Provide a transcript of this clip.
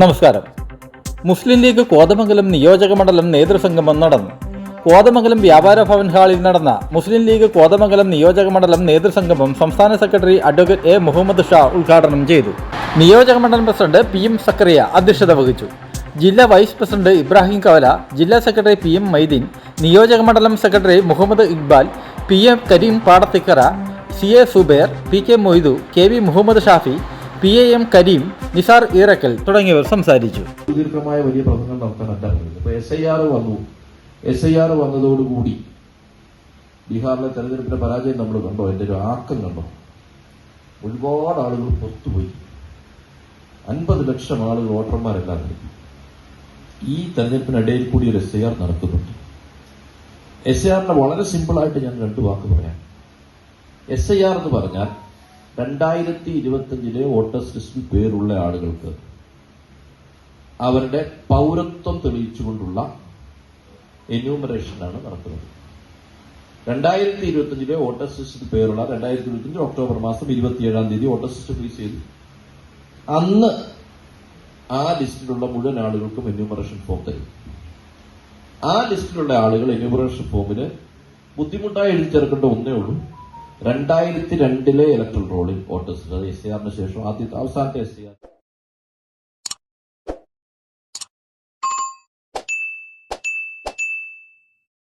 നമസ്കാരം. മുസ്ലിം ലീഗ് കോതമംഗലം നിയോജക മണ്ഡലം നേതൃസംഗമം നടന്നു. കോതമംഗലം വ്യാപാര ഭവൻ ഹാളിൽ നടന്ന മുസ്ലിം ലീഗ് കോതമംഗലം നിയോജക മണ്ഡലം നേതൃസംഗമം സംസ്ഥാന secretary advocate A Muhammad Shah ഉദ്ഘാടനം ചെയ്തു. നിയോജക മണ്ഡലം പ്രസിഡന്റ് പി എം സക്കറിയ അധ്യക്ഷത വഹിച്ചു. ജില്ലാ വൈസ് പ്രസിഡന്റ് ഇബ്രാഹിം കവല ജില്ലാ സെക്രട്ടറി പി എം മൈദീൻ നിയോജക മണ്ഡലം secretary Muhammad Iqbal P M Kareem Padathikkara C A Zubair P K Moidu K V Muhammad Shafi P A M Kareem Nisar Eerakkal തുടങ്ങിയവർ സംസാരിച്ചു. സുദീർഘമായ വലിയ പ്രസംഗം നടത്താനല്ല കഴിയുന്നത് ഇപ്പൊ എസ് ഐ ആർ വന്നു. എസ് ഐ ആർ വന്നതോടുകൂടി ബീഹാറിലെ തെരഞ്ഞെടുപ്പിന്റെ പരാജയം നമ്മൾ കണ്ടോ? എന്റെ ഒരു ആക്കം കണ്ടോ? ഒരുപാട് ആളുകൾ പുറത്തുപോയി അൻപത് ലക്ഷം ആളുകൾ വോട്ടർമാരെല്ലാം നൽകി ഈ തെരഞ്ഞെടുപ്പിനിടയിൽ കൂടി ഒരു എസ് ഐ ആർ നടത്തുന്നുണ്ട്. എസ് ഐ ആറിനെ വളരെ സിമ്പിളായിട്ട് ഞാൻ രണ്ട് വാക്ക് പറയാം. എസ് ഐ ആർ എന്ന് പറഞ്ഞാൽ രണ്ടായിരത്തി ഇരുപത്തിയഞ്ചിലെ വോട്ടേഴ്സ് ലിസ്റ്റിൽ പേരുള്ള ആളുകൾക്ക് അവരുടെ പൗരത്വം തെളിയിച്ചുകൊണ്ടുള്ള എന്യൂമറേഷനാണ് നടക്കുന്നത് രണ്ടായിരത്തി ഇരുപത്തിയഞ്ചിലെ വോട്ടേഴ്സ് ലിസ്റ്റിൽ പേരുള്ള രണ്ടായിരത്തി ഇരുപത്തിയഞ്ച് ഒക്ടോബർ മാസം ഇരുപത്തിയേഴാം തീയതി വോട്ടേഴ്സ് ലിസ്റ്റ് റിലീസ് ചെയ്തു. അന്ന് ആ ലിസ്റ്റിലുള്ള മുഴുവൻ ആളുകൾക്കും എന്യൂമറേഷൻ ഫോം തരും. ആ ലിസ്റ്റിലുള്ള ആളുകൾ എന്യൂമറേഷൻ ഫോമിന് ബുദ്ധിമുട്ടായി എഴുതി ചേർക്കേണ്ട ഒന്നേ ഉള്ളൂ. രണ്ടായിരത്തി രണ്ടിലെ ഇലക്ട്രൽ റോളിൽ വോട്ടേഴ്സ് എസ് സി ആറിന് ശേഷം ആദ്യത്തെ അവസാനത്തെ എസ് സി ആർ